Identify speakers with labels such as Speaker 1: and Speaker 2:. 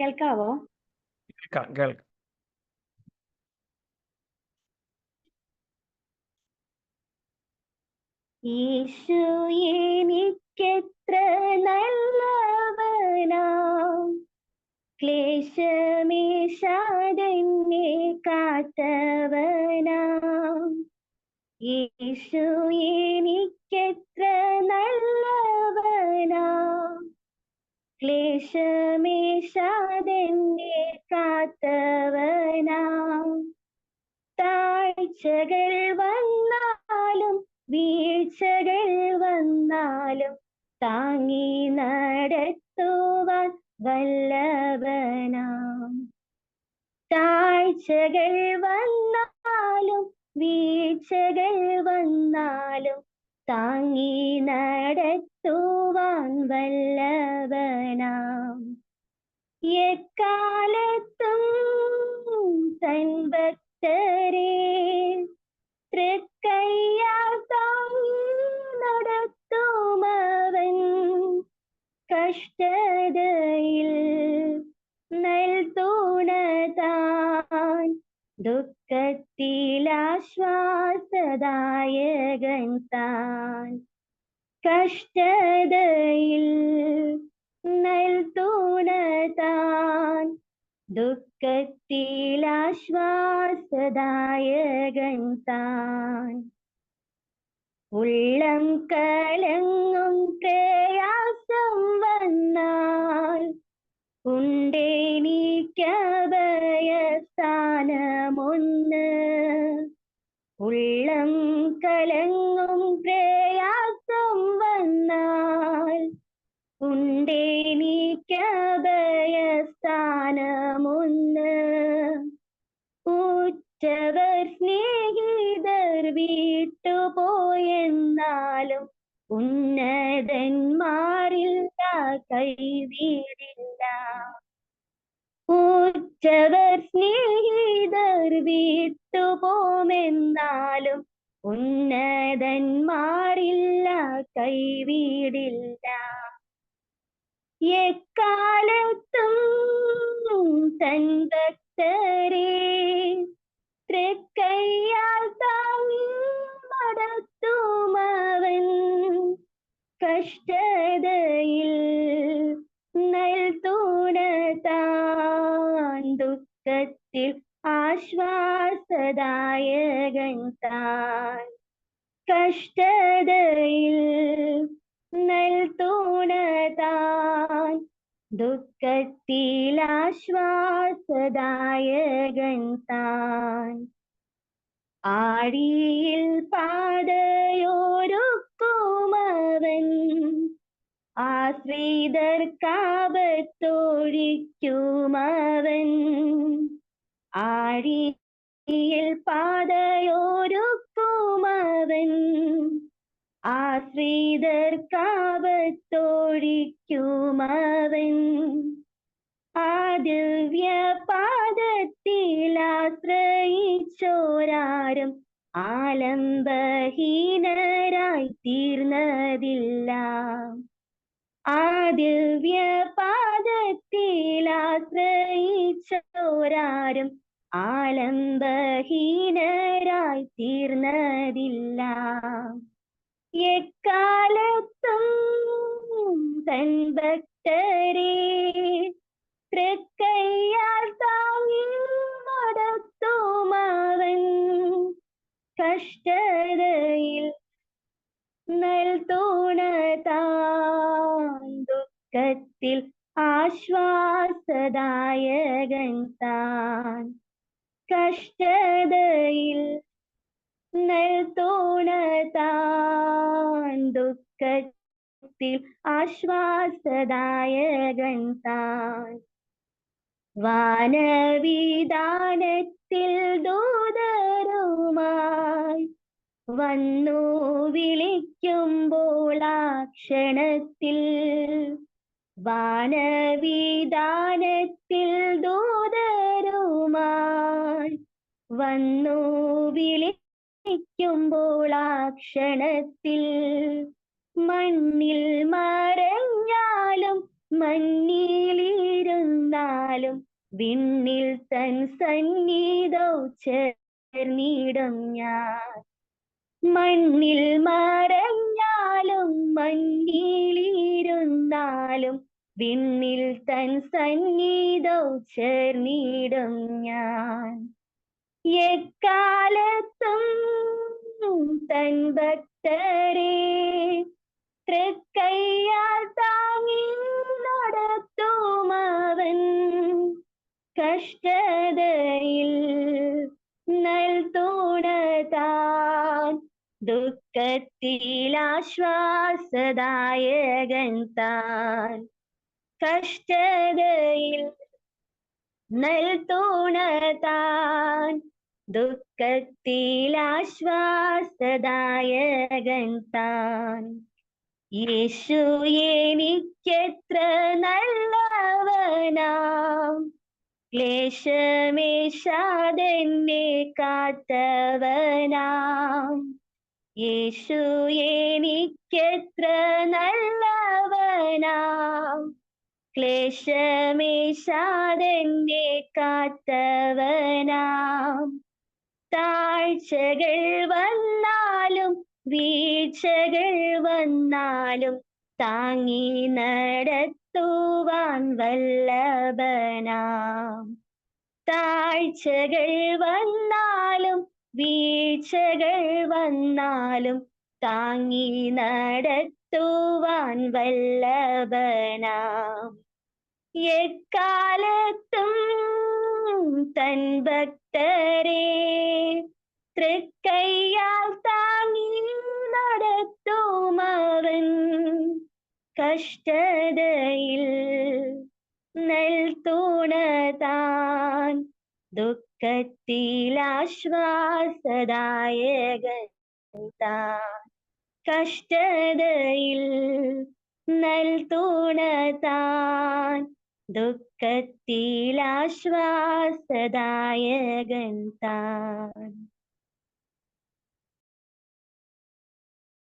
Speaker 1: കേൾക്കാവോ?
Speaker 2: കേൾക്കാം കേൾക്കാം
Speaker 1: യേശു എനിക്കെത്ര നല്ലവനാം. ക്ലേശമേശാതെന്നെ കാത്തവനാം. യേശു എനിക്കെത്ര നല്ലവനാം. ക്ലേശമേശാതെന്നെ കാത്തവനാം. താഴ്ചകൾ വന്നാലും വീഴ്ചകൾ വന്നാലും താങ്ങി നടത്തുവാൻ വല്ലവനാം. താഴ്ചകൾ വന്നാലും വീഴ്ചകൾ വന്നാലും താങ്ങി നടത്തുവാൻ വല്ലവനാം എക്കാലത്തും തൻ ഭക്തരെ തൃക്കയ്യാൽ താങ്ങി നടത്തുമവൻ. കഷ്ടതയിൽ നൽതുണതാൻ ദുഃഖത്തിലാശ്വാസദായകൻ താൻ. കഷ്ടതയിൽ നൽതുണതാൻ ദുഃഖത്തിലാശ്വാസദായകൻ താൻ. ഉള്ളം കലങ്ങും പ്രയാസം വന്നാൽ ഉണ്ടെനിക്കഭയ സ്ഥാനമൊന്ന് ഉള്ളം കലങ്ങും പ്രയാസം ഉണ്ടെനിക്കഭയ സ്ഥാനമൊന്ന് ഉറ്റവർ സ്നേഹിതർ വിട്ടുപോയെന്നാലും ഉന്നതന്മാരില്ല കൈവീടില്ല. ഉറ്റവർ സ്നേഹിതർ വിട്ടുപോമെന്നാലും ഉന്നതന്മാരില്ല കൈവീടില്ല. എക്കാലത്തും തൻ ഭക്തരെ തൃക്കയ്യാൽ താങ്ങി നടത്തുമവൻ കഷ്ടതയിൽ നൽതുണതാൻ ദുഃഖത്തിൽ ആശ്വാസദായകൻ താൻ. കഷ്ടതയിൽ നൽതുണതാൻ ദുഃഖത്തിലാശ്വാസദായകൻ താൻ. ആഴിയിൽ പാതയോരുക്കുമവൻ ആശ്രിതർക്കാപത്തൊഴിക്കുമവൻ ആഴിയിൽ പാതയോരുക്കുമവൻ ആശ്രിതർക്കാപത്തൊഴിക്കുമവൻ ആ ദിവ്യ പാദത്തിൽ ആശ്രയിച്ചോരാരും ആലംബഹീനരായി തീർന്നതില്ല ആ ദിവ്യ പാദത്തിൽ ആശ്രയിച്ചോരാരും ആലംബഹീനരായി തീർന്നതില്ല എക്കാലത്തും തൻ താങ്ങി കഷ്ടതയിൽ ദുഃഖത്തിൽ ആശ്വാസദായകൻ താൻ. കഷ്ടതയിൽ നൽതുണതാൻ ദുഃഖത്തിൽ ആശ്വാസദായകൻ താൻ. വാനവിധാനത്തിൽ ദൂതരുമായി വന്നു വിളിക്കുമ്പോൾ ക്ഷണത്തിൽ വാനവിധാനത്തിൽ ദൂതരുമായി വന്നു വിളിക്കുമ്പോൾ ആ ക്ഷണത്തിൽ മണ്ണിൽ മറഞ്ഞാലും മണ്ണിലിരുന്നാലും വിണ്ണിൽ തൻ സന്നിധൗ ചേർന്നിടും ഞാൻ. മണ്ണിൽ മറഞ്ഞാലും മണ്ണിലിരുന്നാലും വിണ്ണിൽ തൻ സന്നിധൗ ചേർന്നിടും ഞാൻ. എക്കാലത്തും തൻ ഭക്തരെ തൃക്കയ്യാൽ താങ്ങി നടത്തും അവൻ കഷ്ടതയിൽ ആശ്വാസദായകൻ താൻ കഷ്ടതയിൽ നൽതുണതാൻ ദുഃഖത്തിൽ ആശ്വാസദായകൻ താൻ. യേശു എനിക്കെത്ര നല്ലവനാം. ക്ലേശമേശാതെന്നെ കാത്തവനാം. യേശു എനിക്കെത്ര നല്ലവനാം. ക്ലേശമേശാതെന്നെ കാത്തവനാം താഴ്ചകൾ വന്നാലും വീഴ്ചകൾ വന്നാലും താങ്ങി നടത്തുവാൻ വല്ലഭനാം. താഴ്ചകൾ വന്നാലും വീഴ്ചകൾ വന്നാലും താങ്ങി നടത്തുവാൻ വല്ലഭനാം. എക്കാലത്തും തൻ ഭക്തരെ തൃക്കയ്യാൽ താങ്ങി നടത്തുമാവൻ കഷ്ടതയിൽ നൽതുണതാൻ ദുഃഖത്തിലാശ്വാസദായകൻ കഷ്ടതയിൽ നൽതുണതാൻ ദുഃഖത്തിലാശ്വാസദായകൻ താൻ.